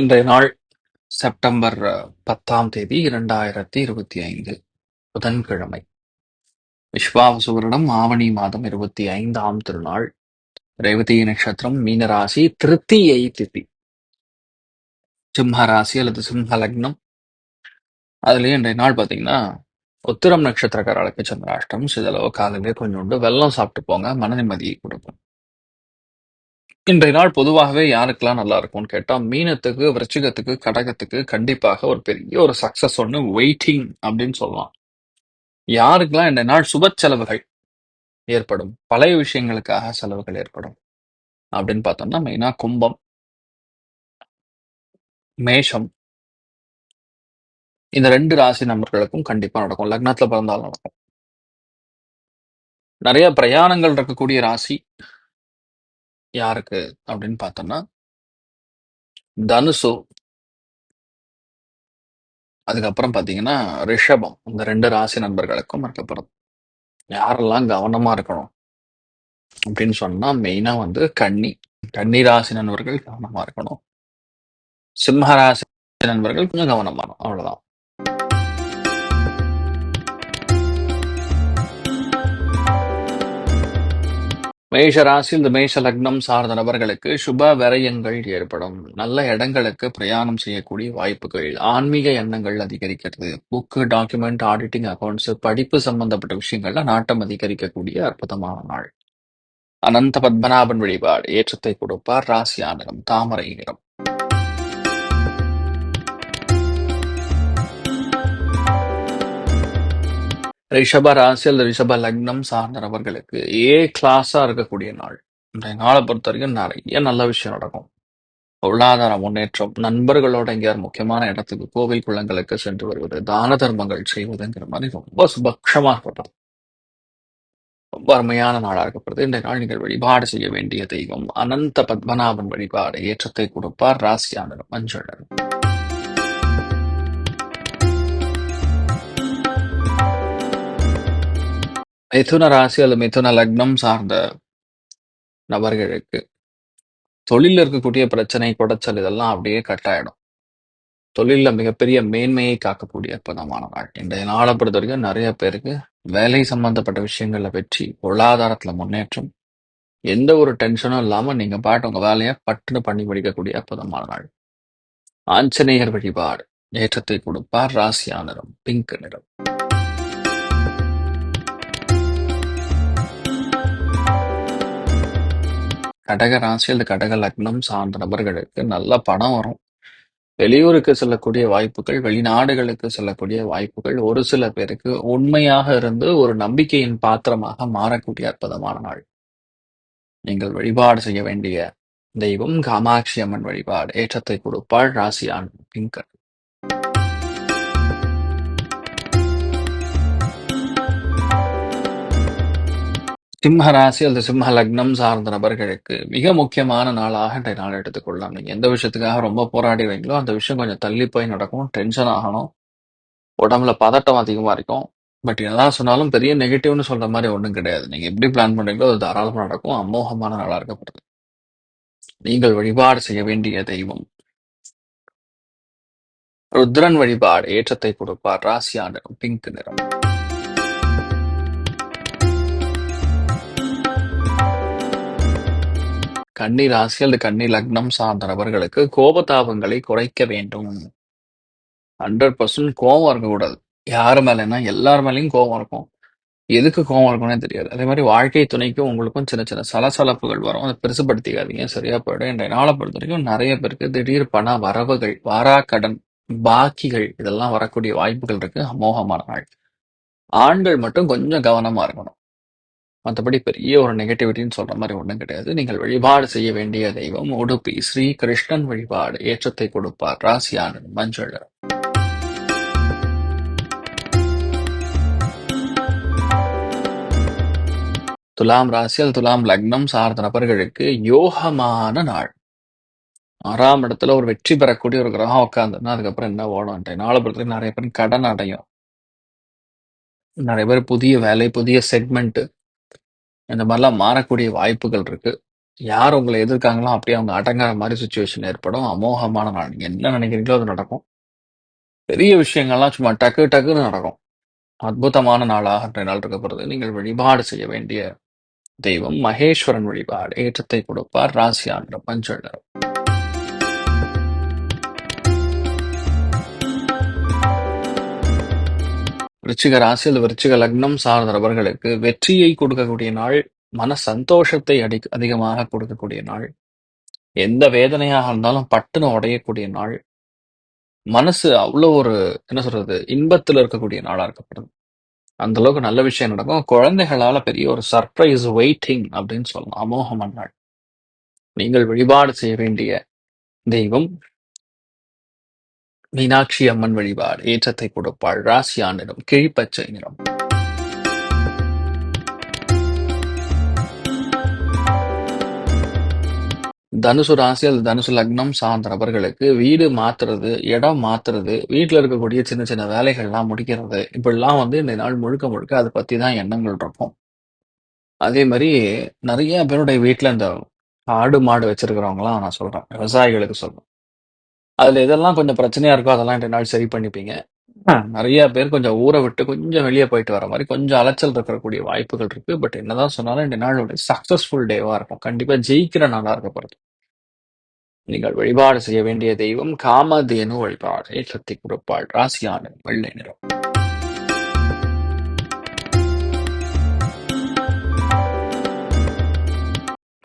இன்றைய நாள் செப்டம்பர் பத்தாம் தேதி இரண்டாயிரத்தி இருபத்தி ஐந்து புதன்கிழமை. விஸ்வாவசுவரிடம் ஆவணி மாதம் இருபத்தி ஐந்தாம் திருநாள் ரேவதி நட்சத்திரம் மீனராசி திருத்தியை திதி. சிம்ம ராசி அல்லது சிம்ம லக்னம். அதுலயும் இன்றைய நாள் பாத்தீங்கன்னா உத்திரம் நட்சத்திரக்காரர்களுக்கு சந்திராஷ்டம் சிதளவு காலையிலே கொஞ்சோண்டு வெள்ளம் சாப்பிட்டு போங்க மன நிம்மதியை கொடுக்கும். இன்றைய நாள் பொதுவாகவே யாருக்கெல்லாம் நல்லா இருக்கும்னு கேட்டா மீனத்துக்கு விருச்சிகத்துக்கு கடகத்துக்கு கண்டிப்பாக ஒரு பெரிய ஒரு சக்சஸ் ஒன்று வெயிட்டிங் அப்படின்னு சொல்லலாம் யாருக்கெல்லாம் இந்த நாள் சுப செலவுகள் ஏற்படும் பழைய விஷயங்களுக்காக செலவுகள் ஏற்படும் அப்படின்னு பார்த்தோம்னா மெயினா கும்பம் மேஷம் இந்த ரெண்டு ராசி நபர்களுக்கும் கண்டிப்பா நடக்கும். லக்னத்துல பிறந்தாலும் நடக்கும். நிறைய பிரயாணங்கள் இருக்கக்கூடிய ராசி யாருக்கு அப்படின்னு பார்த்தோம்னா தனுசு. அதுக்கப்புறம் பாத்தீங்கன்னா ரிஷபம். இந்த ரெண்டு ராசி நண்பர்களுக்கும் அதுக்கப்புறம். யாரெல்லாம் கவனமா இருக்கணும் அப்படின்னு சொன்னா மெயினா வந்து கன்னி. கன்னி ராசி நண்பர்கள் கவனமா இருக்கணும். சிம்ம ராசி நண்பர்கள் கொஞ்சம் கவனமா இருக்கணும். அவ்வளவுதான். மேஷ ராசி இந்த மேஷ லக்னம் சார்ந்த நபர்களுக்கு சுப விரயங்கள் ஏற்படும். நல்ல இடங்களுக்கு பிரயாணம் செய்யக்கூடிய வாய்ப்புகள் ஆன்மீக எண்ணங்கள் அதிகரிக்கிறது. புக்கு டாக்குமெண்ட் ஆடிட்டிங் அக்கௌண்ட்ஸ் படிப்பு சம்பந்தப்பட்ட விஷயங்கள்ல நாட்டம் அதிகரிக்கக்கூடிய அற்புதமான நாள். அனந்த பத்மநாபன் வழிபாடு ஏற்றத்தை கொடுப்பார். ராசி ஆனகம் தாமரை நிறம். ரிஷப ராசி அல்லது ரிஷப லக்னம் சார்ந்தவர்களுக்கு ஏ கிளாஸா இருக்கக்கூடிய நாள். இந்த நாளை பொறுத்த வரைக்கும் நிறைய நல்ல விஷயம் நடக்கும். பொருளாதார முன்னேற்றம் நண்பர்களோட எங்கேயார் முக்கியமான இடத்துக்கு கோவில் குளங்களுக்கு சென்று வருவது தான தர்மங்கள் செய்வதுங்கிற மாதிரி ரொம்ப சுபக்ஷமா ரொம்ப அருமையான நாளாக இருக்கப்படுது. இந்த நாள் நீங்கள் வழிபாடு செய்ய வேண்டிய தெய்வம் அனந்த பத்மநாபன் வழிபாடு ஏற்றத்தை கொடுப்பார் ராசியானர் மஞ்சள் மிதுன ராசி அல்லது மிதுன லக்னம் சார்ந்த நபர்களுக்கு தொழில இருக்கக்கூடிய பிரச்சனை குடைச்சல் இதெல்லாம் அப்படியே கட் ஆயிடும். தொழில்ல மிகப்பெரிய மேன்மையை காக்கக்கூடிய அற்புதமான நாள். இன்றைய நாளை பொறுத்த வரைக்கும் நிறைய பேருக்கு வேலை சம்பந்தப்பட்ட விஷயங்கள்ல வெற்றி பொருளாதாரத்துல முன்னேற்றம் எந்த ஒரு டென்ஷனும் இல்லாம நீங்க பாட்டு உங்க வேலையை பட்டுன்னு பண்ணி முடிக்கக்கூடிய அற்புதமான நாள். ஆஞ்சநேயர் வழிபாடு ஏற்றத்தை கொடுப்பார் ராசியா நிறம் பிங்க் நிறம். கடக ராசி அல்லது கடக லக்னம் சார்ந்த நபர்களுக்கு நல்ல பணம் வரும். வெளியூருக்கு செல்லக்கூடிய வாய்ப்புகள் வெளிநாடுகளுக்கு செல்லக்கூடிய வாய்ப்புகள் ஒரு சில பேருக்கு உண்மையாக இருந்து ஒரு நம்பிக்கையின் பாத்திரமாக மாறக்கூடிய அற்புதமான நாள். நீங்கள் வழிபாடு செய்ய வேண்டிய தெய்வம் காமாட்சி அம்மன் வழிபாடு ஏற்றத்தை கொடுப்பாள் ராசியான் பிங்கர் சிம்ம ராசி அல்லது சிம்ம லக்னம் சார்ந்த நபர்களுக்கு மிக முக்கியமான நாளாக இன்றைய நாள் எடுத்துக்கொள்ளலாம். நீங்க எந்த விஷயத்துக்காக ரொம்ப போராடுவீங்களோ அந்த விஷயம் கொஞ்சம் தள்ளி போய் நடக்கும். டென்ஷன் ஆகணும். உடம்புல பதட்டம் அதிகமா இருக்கும். பட் என்னதான் சொன்னாலும் பெரிய நெகட்டிவ்னு சொல்ற மாதிரி ஒன்றும் கிடையாது. நீங்க எப்படி பிளான் பண்றீங்களோ அது தாராளமாக நடக்கும். அமோகமான நாளாக இருக்கப்படுது. நீங்கள் வழிபாடு செய்ய வேண்டிய தெய்வம். ருத்ரன் வழிபாடு ஏற்றத்தை கொடுப்பார். ராசி ஆண்டு பிங்க் நிறம். கன்னி ராசி அல்லது கன்னி லக்னம் சார்ந்த நபர்களுக்கு கோபதாபங்களை குறைக்க வேண்டும். ஹண்ட்ரட் பர்சன்ட் கோபம் இருக்கக்கூடாது. யார் மேலன்னா எல்லார் மேலேயும் கோபம் இருக்கும். எதுக்கு கோவம் இருக்கும்னே தெரியாது. அதே மாதிரி வாழ்க்கை துணைக்கும் உங்களுக்கும் சின்ன சின்ன சலசலப்புகள் வரும். அதை பெருசுப்படுத்திக்காதீங்க. சரியா போயிடும். இன்றைய நாளை பொறுத்த வரைக்கும் நிறைய பேருக்கு திடீர் பண வரவுகள் வாராக்கடன் பாக்கிகள் இதெல்லாம் வரக்கூடிய வாய்ப்புகள் இருக்கு. அமோகமான நாள். ஆண்கள் மட்டும் கொஞ்சம் கவனமா இருக்கணும். மற்றபடி பெரிய ஒரு நெகட்டிவிட்டின்னு சொல்ற மாதிரி ஒன்றும் கிடையாது. நீங்கள் வழிபாடு செய்ய வேண்டிய தெய்வம் உடுப்பி ஸ்ரீ கிருஷ்ணன் வழிபாடு ஏற்றத்தை கொடுப்பார். ராசியான மஞ்சள் துலாம் ராசியில் துலாம் லக்னம் சார்ந்த நபர்களுக்கு யோகமான நாள். ஆறாம் இடத்துல ஒரு வெற்றி பெறக்கூடிய ஒரு கிரகம் உட்காந்துன்னா அதுக்கப்புறம் என்ன ஓடும் நாளை நிறைய பேர் கடன் அடையும். நிறைய பேர் புதிய வேலை புதிய செக்மெண்ட்டு இந்த மாதிரிலாம் மாறக்கூடிய வாய்ப்புகள் இருக்கு. யார் உங்களை எதிர்க்காங்களோ அப்படியே அவங்க அடங்காத மாதிரி சுச்சுவேஷன் ஏற்படும். அமோகமான நாள். நீங்க என்ன நினைக்கிறீங்களோ அது நடக்கும். பெரிய விஷயங்கள்லாம் சும்மா டக்கு டக்குன்னு நடக்கும். அற்புதமான நாளாக இன்றைய நாள் போகிறது நீங்கள் வழிபாடு செய்ய வேண்டிய தெய்வம் மகேஸ்வரன் வழிபாடு. ஏற்றத்தை கொடுப்பார். ராசியான்ற பஞ்சள் நிறம். விருச்சிக ராசி அல்லது விருச்சிக லக்னம் சார்ந்த நபர்களுக்கு வெற்றியை கொடுக்கக்கூடிய நாள் மன சந்தோஷத்தை அடி அதிகமாக கொடுக்கக்கூடிய நாள். எந்த வேதனையாக இருந்தாலும் பட்டுன்னு உடையக்கூடிய நாள். மனசு அவ்வளோ ஒரு என்ன சொல்றது இன்பத்தில் இருக்கக்கூடிய நாளா இருக்கப்படுது அந்த அளவுக்கு நல்ல விஷயம் நடக்கும். குழந்தைகளால பெரிய ஒரு சர்ப்ரைஸ் வெயிட்டிங் அப்படின்னு சொல்லலாம். அமோகமான நாள். நீங்கள் வழிபாடு செய்ய வேண்டிய தெய்வம் மீனாட்சி அம்மன் வழிபாடு ஏற்றத்தை கொடுப்பாள் ராசியா நிறம் கிழிப்பச்சை நிறம். தனுசு ராசி அல்லது தனுசு லக்னம் சார்ந்த நபர்களுக்கு வீடு மாத்துறது இடம் மாத்துறது வீட்டுல இருக்கக்கூடிய சின்ன சின்ன வேலைகள்லாம் முடிக்கிறது இப்படிலாம் வந்து இந்த நாள் முழுக்க முழுக்க அதை பத்தி தான் எண்ணங்கள் இருக்கும். அதே மாதிரி நிறைய பேருடைய வீட்டுல இந்த ஆடு மாடு வச்சிருக்கிறவங்களாம் நான் சொல்றேன் விவசாயிகளுக்கு சொல்றேன். அதுல எதெல்லாம் கொஞ்சம் பிரச்சனையா இருக்கோ அதெல்லாம் இந்த நாள் சரி பண்ணிப்பீங்க. நிறைய பேர் கொஞ்சம் ஊரை விட்டு கொஞ்சம் வெளியே போயிட்டு வர மாதிரி கொஞ்சம் அலைச்சல் இருக்கக்கூடிய வாய்ப்புகள் இருக்கு. பட் என்னதான் சொன்னாலும் இந்த நாள் ஒரு சக்சஸ்ஃபுல் டேவா இருக்கும். கண்டிப்பா ஜெயிக்கிற நாளா இருக்கப்படுது நீங்கள் வழிபாடு செய்ய வேண்டிய தெய்வம் காமதேனு வழிபாடு. ஏற்றத்தை கொடுப்பாள் ராசியான வெள்ளை நிறம்.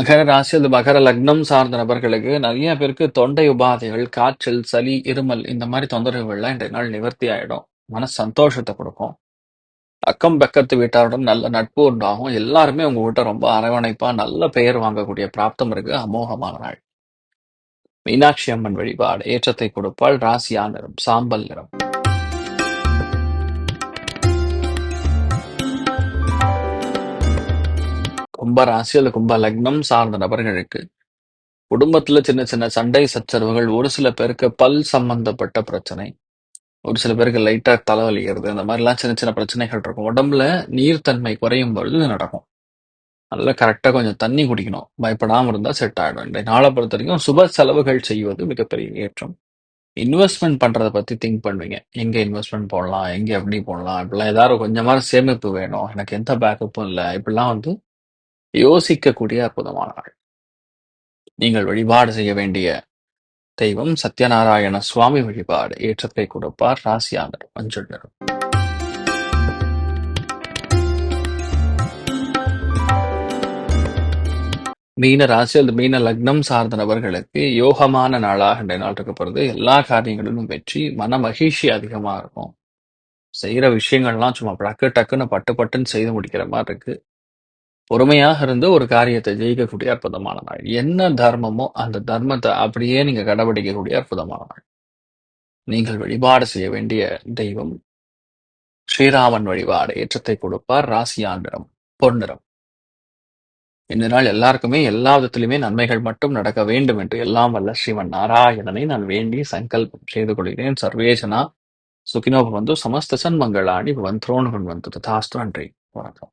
மகர ராசி அல்லது மகர லக்னம் சார்ந்த நபர்களுக்கு நிறைய பேருக்கு தொண்டை உபாதைகள் காய்ச்சல் சளி இருமல் இந்த மாதிரி தொந்தரவுகள்லாம் இன்றைய நாள் நிவர்த்தி ஆகிடும் மன சந்தோஷத்தை கொடுக்கும். அக்கம் பக்கத்து வீட்டாருடன் நல்ல நட்பு உண்டாகும். எல்லாருமே உங்ககிட்ட ரொம்ப அரவணைப்பா நல்ல பெயர் வாங்கக்கூடிய பிராப்தம் இருக்கு. அமோகமான நாள். மீனாட்சி அம்மன் வழிபாடு ஏற்றத்தை கொடுப்பாள். ராசியா நிறம் சாம்பல் நிறம். கும்ப ராசி அல்லது கும்ப லக்னம் சார்ந்த நபர்களுக்கு குடும்பத்துல சின்ன சின்ன சண்டை சச்சரவுகள் ஒரு சில பேருக்கு பல் சம்பந்தப்பட்ட பிரச்சனை ஒரு சில பேருக்கு லைட்டா தலைவலிக்கிறது அந்த மாதிரிலாம் சின்ன சின்ன பிரச்சனைகள் இருக்கும். உடம்புல நீர்த்தன்மை குறையும் பொழுது இது நடக்கும். நல்லா கரெக்டாக கொஞ்சம் தண்ணி குடிக்கணும். பயப்படாமல் இருந்தால் செட் ஆகிடும் இந்த நாளை பொறுத்த வரைக்கும் சுப செலவுகள் செய்வது மிகப்பெரிய ஏற்றம். இன்வெஸ்ட்மெண்ட் பண்ணுறதை பற்றி திங்க் பண்ணுவீங்க. எங்கே இன்வெஸ்ட்மெண்ட் போடலாம்? எங்கே எப்படி போடலாம்? இப்படிலாம் ஏதாவது கொஞ்சமாக சேமிப்பு வேணும். எனக்கு எந்த பேக்கப்பும் இல்லை. இப்படிலாம் வந்து யோசிக்கக்கூடிய அற்புதமான நாள் நீங்கள் வழிபாடு செய்ய வேண்டிய தெய்வம் சத்யநாராயண சுவாமி வழிபாடு ஏற்றத்தை கொடுப்பார் ராசியாளர் மஞ்சள் நிறம் மீன ராசி அல்லது மீன லக்னம் சார்ந்த நபர்களுக்கு யோகமான நாளாக இன்றைய நாள் இருக்கப்படுது எல்லா காரியங்களிலும் வெற்றி மன மகிழ்ச்சி அதிகமா இருக்கும். செய்யற விஷயங்கள்லாம் சும்மா டக்கு டக்குன்னு பட்டு பட்டுன்னு செய்து முடிக்கிற மாதிரி இருக்கு. பொறுமையாக இருந்து ஒரு காரியத்தை ஜெயிக்கக்கூடிய அற்புதமான நாள். என்ன தர்மமோ அந்த தர்மத்தை அப்படியே நீங்க கடைபிடிக்கக்கூடிய அற்புதமான நாள். நீங்கள் வழிபாடு செய்ய வேண்டிய தெய்வம் ஸ்ரீராமன் வழிபாடு ஏற்றத்தை கொடுப்பார் ராசியாந்திரம் பொன்னிறம் இந்த நாள் எல்லாருக்குமே எல்லா விதத்திலுமே நன்மைகள் மட்டும் நடக்க வேண்டும் என்று எல்லாம் வல்ல ஸ்ரீமன் நாராயணனை நான் வேண்டி சங்கல்பம் செய்து கொள்கிறேன். சர்வேஜனா சுகினோ வந்து சமஸ்த சன்மங்களாணி வந்து ததாஸ்து நன்றி. வணக்கம்.